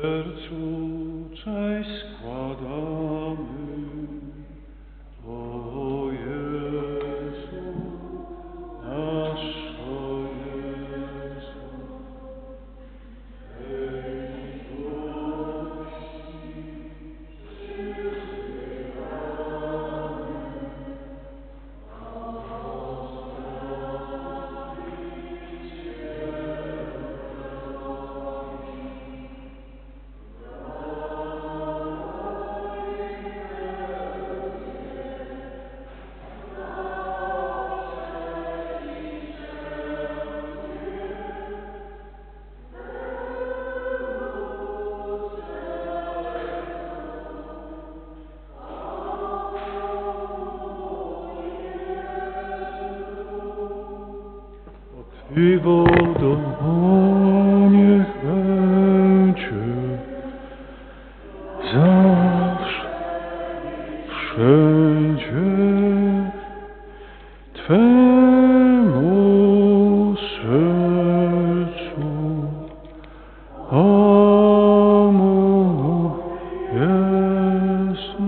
sercu, cześć składam. I wodą niech będzie zawsze, wszędzie Twemu sercu, Amu Jezu.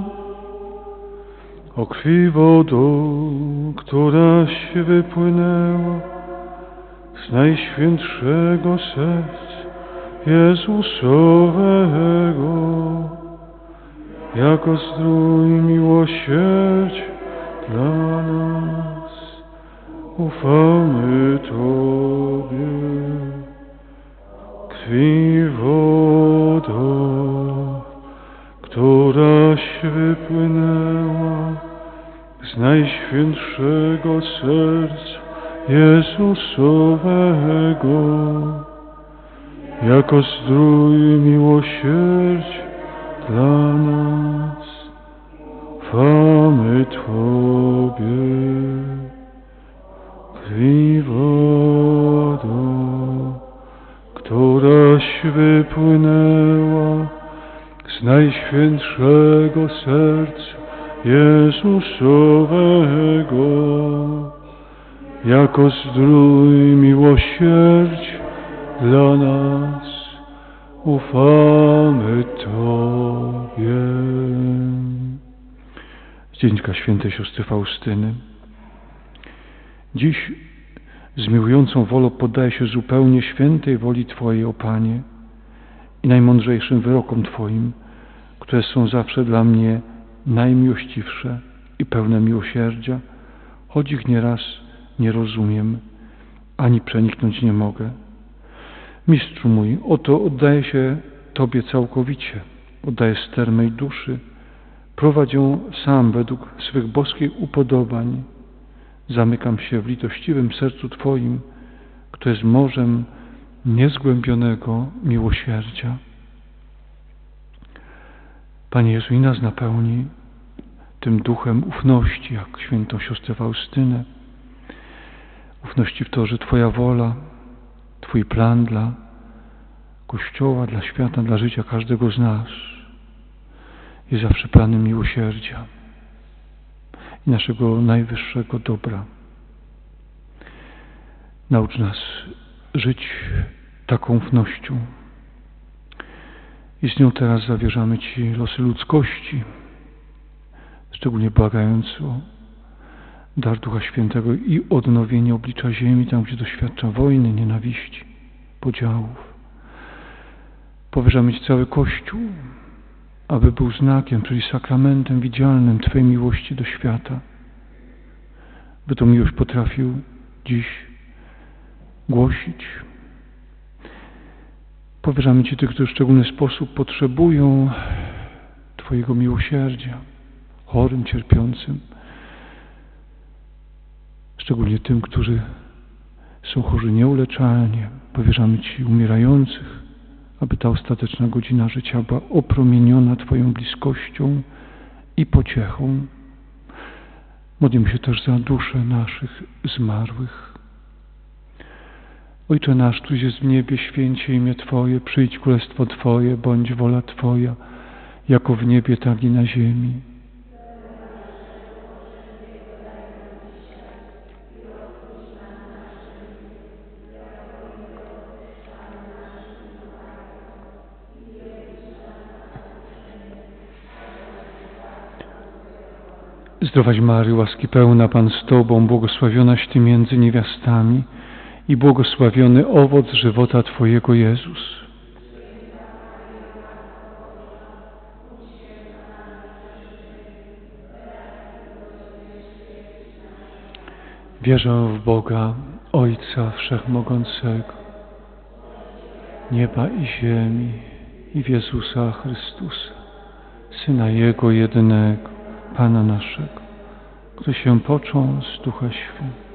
O krwi wodą, któraś wypłynęła z najświętszego serca Jezusowego, jako zdrój miłosierdzie dla nas. Ufamy Tobie, krwi wodo, któraś wypłynęła z najświętszego serca Jezusowego, jako zdrój miłosierdzie dla nas. Ufamy Tobie, krwi wodo, któraś wypłynęła z najświętszego serca Jezusowego, jako zdrój miłosierdzie dla nas. Ufamy Tobie. Dzieńka świętej siostry Faustyny. Dziś z miłującą wolą poddaję się zupełnie świętej woli Twojej, o Panie, i najmądrzejszym wyrokom Twoim, które są zawsze dla mnie najmiłościwsze i pełne miłosierdzia, choć ich nieraz nie rozumiem, ani przeniknąć nie mogę. Mistrzu mój, oto oddaję się Tobie całkowicie, oddaję ster mej duszy, prowadź ją sam według swych boskich upodobań. Zamykam się w litościwym sercu Twoim, które jest morzem niezgłębionego miłosierdzia. Panie Jezu, i nas napełni tym duchem ufności, jak świętą siostrę Faustynę. Ufności w to, że Twoja wola, Twój plan dla Kościoła, dla świata, dla życia każdego z nas jest zawsze planem miłosierdzia i naszego najwyższego dobra. Naucz nas żyć taką ufnością. I z nią teraz zawierzamy Ci losy ludzkości, szczególnie błagając o dar Ducha Świętego i odnowienie oblicza ziemi, tam gdzie doświadcza wojny, nienawiści, podziałów. Powierzamy Ci cały Kościół, aby był znakiem, czyli sakramentem widzialnym Twojej miłości do świata. By tą miłość potrafił dziś głosić. Powierzamy Ci tych, którzy w szczególny sposób potrzebują Twojego miłosierdzia, chorym, cierpiącym, szczególnie tym, którzy są chorzy nieuleczalnie. Powierzamy Ci umierających, aby ta ostateczna godzina życia była opromieniona Twoją bliskością i pociechą. Modlimy się też za dusze naszych zmarłych. Ojcze nasz, któryś jest w niebie, święcie imię Twoje, przyjdź królestwo Twoje, bądź wola Twoja, jako w niebie, tak i na ziemi. Zdrowaś Maryjo, łaski pełna Pan z Tobą, błogosławionaś Ty między niewiastami i błogosławiony owoc żywota Twojego Jezus. Wierzę w Boga, Ojca Wszechmogącego, nieba i ziemi i w Jezusa Chrystusa, Syna Jego jedynego, Pana naszego, który się począł z Ducha Świętego.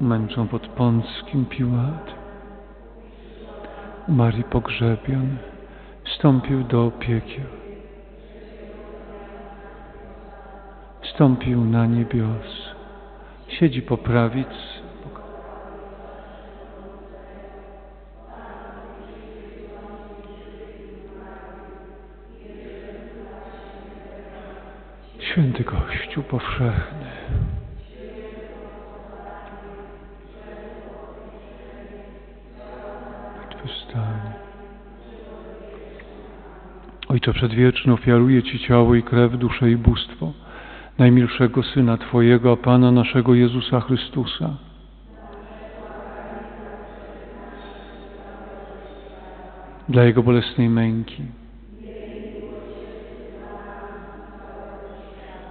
Męczą pod Pąckim Piłatem, umarł i pogrzebiony, wstąpił do piekieł, wstąpił na niebios, siedzi po prawicy Święty Kościół powszechny. Zmartwychwstanie. Ojcze Przedwieczny, ofiaruję Ci ciało i krew, duszę i bóstwo najmilszego Syna Twojego, a Pana naszego Jezusa Chrystusa. Dla Jego bolesnej męki,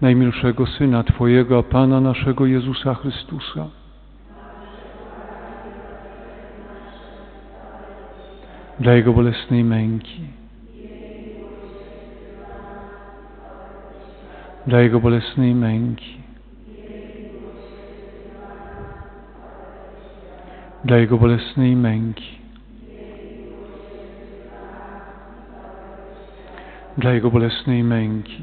najmilszego Syna Twojego, Pana naszego Jezusa Chrystusa. Dla Jego bolesnej męki. Dla Jego bolesnej męki. dla Jego bolesnej męki, dla Jego bolesnej męki,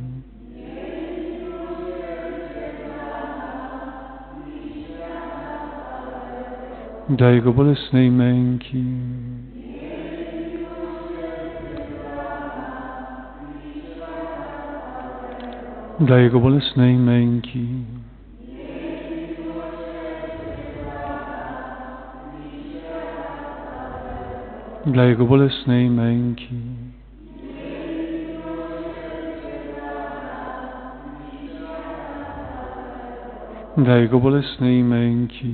Dla Jego bolesnej męki. dla Jego bolesnej męki. Dla Jego bolesnej męki. Dla Jego bolesnej męki.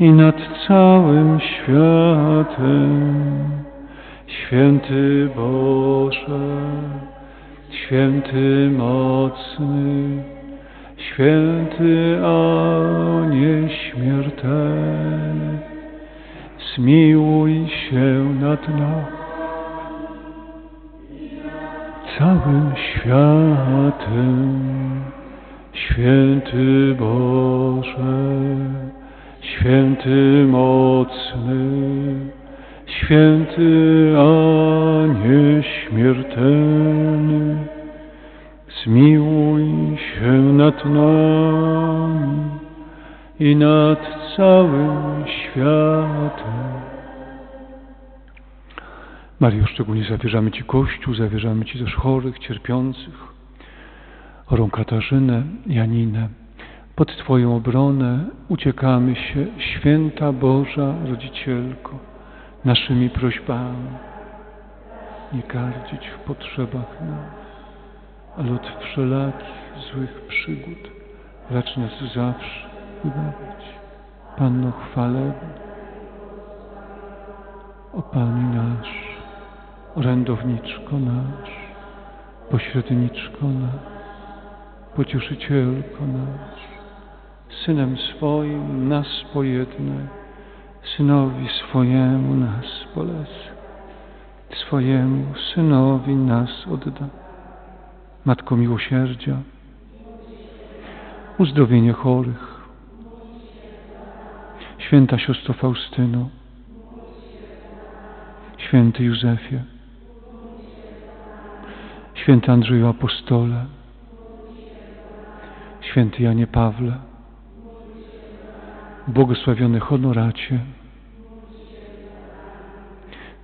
i nad całym światem. Święty Boże, święty mocny, święty a nieśmiertelny, zmiłuj się nad nami całym światem. Święty Boże, święty mocny, święty a nieśmiertelny, zmiłuj się nad nami i nad całym światem. Mario, szczególnie zawierzamy Ci Kościół, zawierzamy Ci też chorych, cierpiących, chorą Katarzynę, Janinę. Pod Twoją obronę uciekamy się, święta Boża Rodzicielko, naszymi prośbami. Nie gardzić w potrzebach nas, ale od wszelakich złych przygód racz nas zawsze wybawić. Panno chwalebna, o Pani nasz, orędowniczko nasz, pośredniczko nasz, pocieszycielko nasz, Synem swoim nas pojednaj, Synowi swojemu nas polecę, swojemu Synowi nas odda. Matko miłosierdzia, uzdrowienie chorych, Święta siostro Faustyno, Święty Józefie, Święty Andrzeju Apostole, Święty Janie Pawle, błogosławiony Honoracie,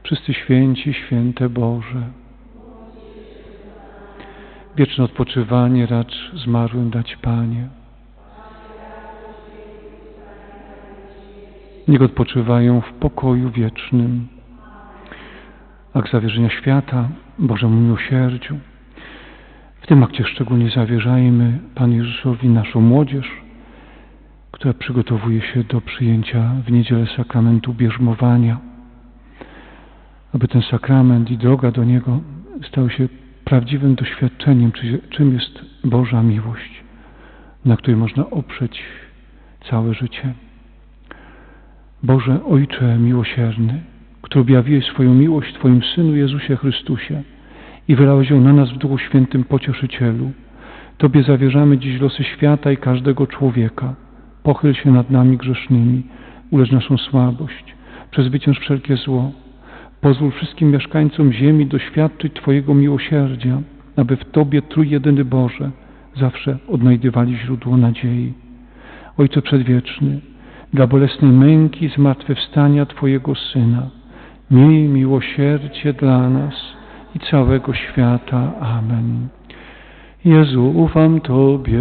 wszyscy święci, święte Boże, wieczne odpoczywanie racz zmarłym dać Panie. Niech odpoczywają w pokoju wiecznym. Akt zawierzenia świata Bożemu miłosierdziu. W tym akcie szczególnie zawierzajmy Panu Jezusowi naszą młodzież, która przygotowuje się do przyjęcia w niedzielę sakramentu bierzmowania, aby ten sakrament i droga do niego stały się prawdziwym doświadczeniem, czym jest Boża miłość, na której można oprzeć całe życie. Boże Ojcze miłosierny, który objawiłeś swoją miłość Twoim Synu Jezusie Chrystusie i wylałeś ją na nas w Duchu Świętym Pocieszycielu, Tobie zawierzamy dziś losy świata i każdego człowieka. Pochyl się nad nami grzesznymi, ulecz naszą słabość, przezwycięż wszelkie zło. Pozwól wszystkim mieszkańcom ziemi doświadczyć Twojego miłosierdzia, aby w Tobie Trójjedyny Boże zawsze odnajdywali źródło nadziei. Ojcze Przedwieczny, dla bolesnej męki zmartwychwstania Twojego Syna. Miej miłosierdzie dla nas i całego świata. Amen. Jezu, ufam Tobie,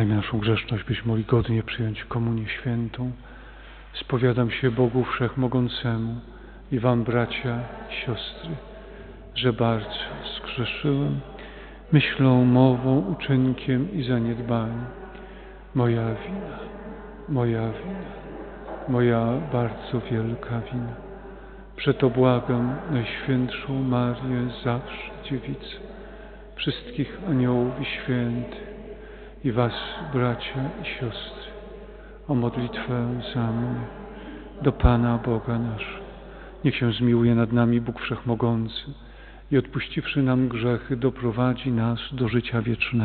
Uznajmy naszą grzeszność, byśmy mogli godnie przyjąć komunię świętą. Spowiadam się Bogu Wszechmogącemu i Wam, bracia i siostry, że bardzo zgrzeszyłem myślą, mową, uczynkiem i zaniedbaniem. Moja wina, moja wina, moja bardzo wielka wina. Przeto błagam Najświętszą Marię, zawsze Dziewicę, wszystkich aniołów i świętych, i Was, bracia i siostry, o modlitwę za mnie do Pana Boga naszego. Niech się zmiłuje nad nami Bóg Wszechmogący i odpuściwszy nam grzechy, doprowadzi nas do życia wiecznego.